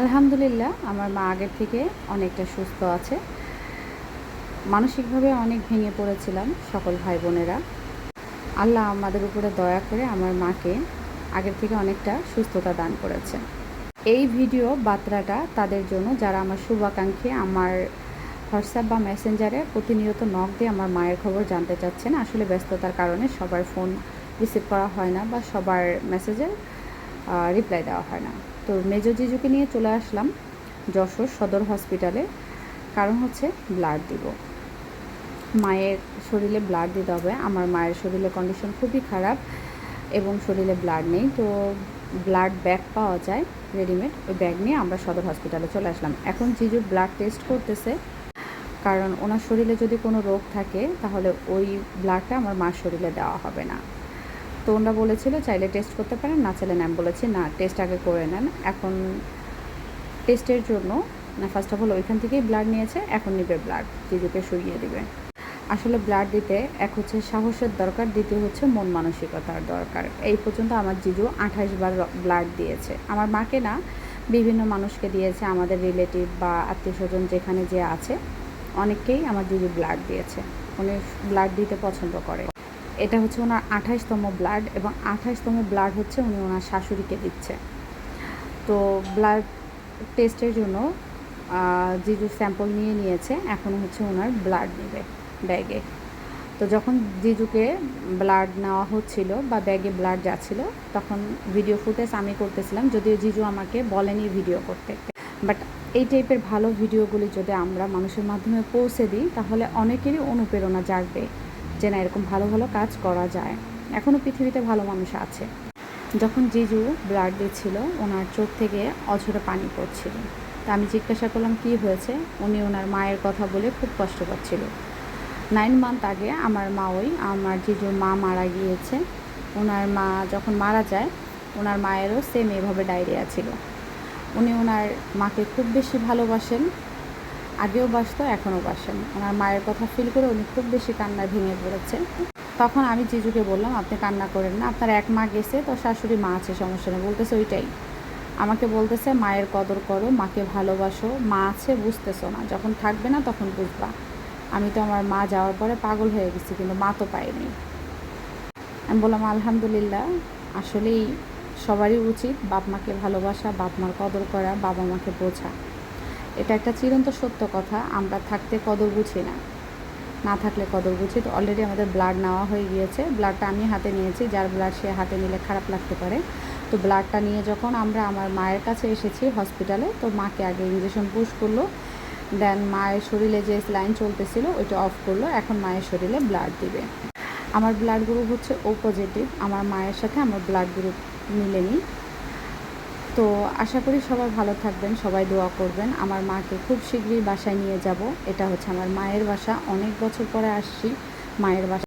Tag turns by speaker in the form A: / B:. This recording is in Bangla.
A: আলহামদুলিল্লাহ, আমার মা আগের থেকে অনেকটা সুস্থ আছে। মানসিকভাবে অনেক ভেঙে পড়েছিলাম সকল ভাই বোনেরা আল্লাহ আমাদের উপরে দয়া করে আমার মাকে আগের থেকে অনেকটা সুস্থতা দান করেছে। এই ভিডিও বার্তাটা তাদের জন্য, যারা আমার শুভাকাঙ্ক্ষী, আমার হোয়াটসঅ্যাপ বা মেসেঞ্জারে প্রতিনিয়ত নক দিয়ে আমার মায়ের খবর জানতে চাচ্ছেন, আসলে ব্যস্ততার কারণে সবার ফোন রিসিভ করা হয় না বা সবার মেসেজে রিপ্লাই দেওয়া হয় না। তো মেজো জিজুকে নিয়ে চলে আসলাম যশোর সদর হসপিটালে। কারণ হচ্ছে ব্লাড দিব। মায়ের শরীরে ব্লাড দিতে হবে। আমার মায়ের শরীরে কন্ডিশন খুবই খারাপ এবং শরীরে ব্লাড নেই। তো ব্লাড ব্যাগ পাওয়া যায় রেডিমেড ওই ব্যাগ নিয়ে আমরা সদর হসপিটালে চলে আসলাম। এখন জিজু ব্লাড টেস্ট করতেছে। কারণ ওনার শরীরে যদি কোনো রোগ থাকে, তাহলে ওই ব্লাডটা আমার মার শরীরে দেওয়া হবে না। তো ওনারা বলেছিল চাইলে টেস্ট করতে পারেন, না চাইলে আমি বলেছি না টেস্ট আগে করে নেন। এখন টেস্টের জন্য, না ফার্স্ট অফ অল ওইখান থেকেই ব্লাড নিয়েছে, এখন নিবে ব্লাড জিজুকে শুইয়ে দিবে। আসলে ব্লাড দিতে এক হচ্ছে সাহসের দরকার, দ্বিতীয় হচ্ছে মন মানসিকতার দরকার। এই পর্যন্ত আমার জিজু আঠাশ বার ব্লাড দিয়েছে। আমার মাকে না, বিভিন্ন মানুষকে দিয়েছে, আমাদের রিলেটিভ বা আত্মীয় স্বজন যেখানে যে আছে, অনেককেই আমার জিজু ব্লাড দিয়েছে। উনি ব্লাড দিতে পছন্দ করে। এটা হচ্ছে ওনার আঠাশতম ব্লাড এবং আঠাশতম ব্লাড হচ্ছে উনি ওনার শাশুড়িকে দিচ্ছে। তো ব্লাড টেস্টের জন্য জিজু স্যাম্পল নিয়ে নিয়েছে, এখন হচ্ছে ওনার ব্লাড নেবে ব্যাগে তো যখন জিজুকে ব্লাড নেওয়া হচ্ছিল বা ব্যাগে ব্লাড যাচ্ছিল, তখন ভিডিও ফুটেজ আমি করতেছিলাম, যদিও জিজু আমাকে বলেনি ভিডিও করতে। বাট এই টাইপের ভালো ভিডিওগুলি যদি আমরা মানুষের মাধ্যমে পৌঁছে দিই, তাহলে অনেকেরই অনুপ্রেরণা জাগবে। যে না এরকম ভালো ভালো কাজ করা যায়। এখনও পৃথিবীতে ভালো মানুষ আছে। যখন জিজু ব্লাড দিচ্ছিল, ওনার চোখ থেকে অঝরে পানি পড়ছিল। তা আমি জিজ্ঞাসা করলাম, কী হয়েছে? উনি ওনার মায়ের কথা বলে খুব কষ্ট পাচ্ছিল। নাইন মান্থ আগে আমার মা ওই, আমার জিজুর মা মারা গিয়েছে। ওনার মা যখন মারা যায়, ওনার মায়েরও সেম এভাবে ডায়রিয়া ছিল। উনি ওনার মাকে খুব বেশি ভালোবাসেন। আগেও বাসতো এখনও বাসেন ওনার মায়ের কথা ফিল করে উনি খুব বেশি কান্নায় ভেঙে পড়েছে তখন আমি জিজুকে বললাম, আপনি কান্না করেন না, আপনার এক মা গেছে তো শাশুড়ি মা আছে, সমস্যা নেই। বলতেছে ওইটাই। আমাকে বলতেছে, মায়ের কদর করো, মাকে ভালোবাসো, মা আছে, বুঝতেছো না। যখন থাকবে না, তখন বুঝবা। আমি তো আমার মা যাওয়ার পরে পাগল হয়ে গেছি, কিন্তু মা তো পাইনি আমি বললাম, আলহামদুলিল্লাহ, আসলেই সবারই উচিত বাপ মাকে ভালোবাসা, বাপ মার কদর করা, বাবা মাকে বোঝা। এটা একটা চিরন্ত সত্য কথা, আমরা থাকতে কদর বুঝি না। না থাকলে কদর বুঝি, তো অলরেডি আমাদের ব্লাড নেওয়া হয়ে গিয়েছে। ব্লাডটা আমি হাতে নিয়েছি, যার ব্লাড সে হাতে নিলে খারাপ লাগতে পারে। তো ব্লাডটা নিয়ে যখন আমরা আমার মায়ের কাছে এসেছি হসপিটালে তো মাকে আগে ইঞ্জেকশন পুশ করল দেন মায়ের শরীরে যে লাইন চলতেছিল, ওইটা অফ করল। এখন মায়ের শরীরে ব্লাড দিবে। আমার ব্লাড গ্রুপ হচ্ছে ও পজিটিভ আমার মায়ের সাথে আমার ব্লাড গ্রুপ মিলেনি। তো আশা করি সবাই ভালো থাকবেন, সবাই দোয়া করবেন। আমার মাকে খুব শীঘ্রই বাসায় নিয়ে যাব। এটা হচ্ছে আমার মায়ের বাসা। অনেক বছর পরে আসছি মায়ের বাসা।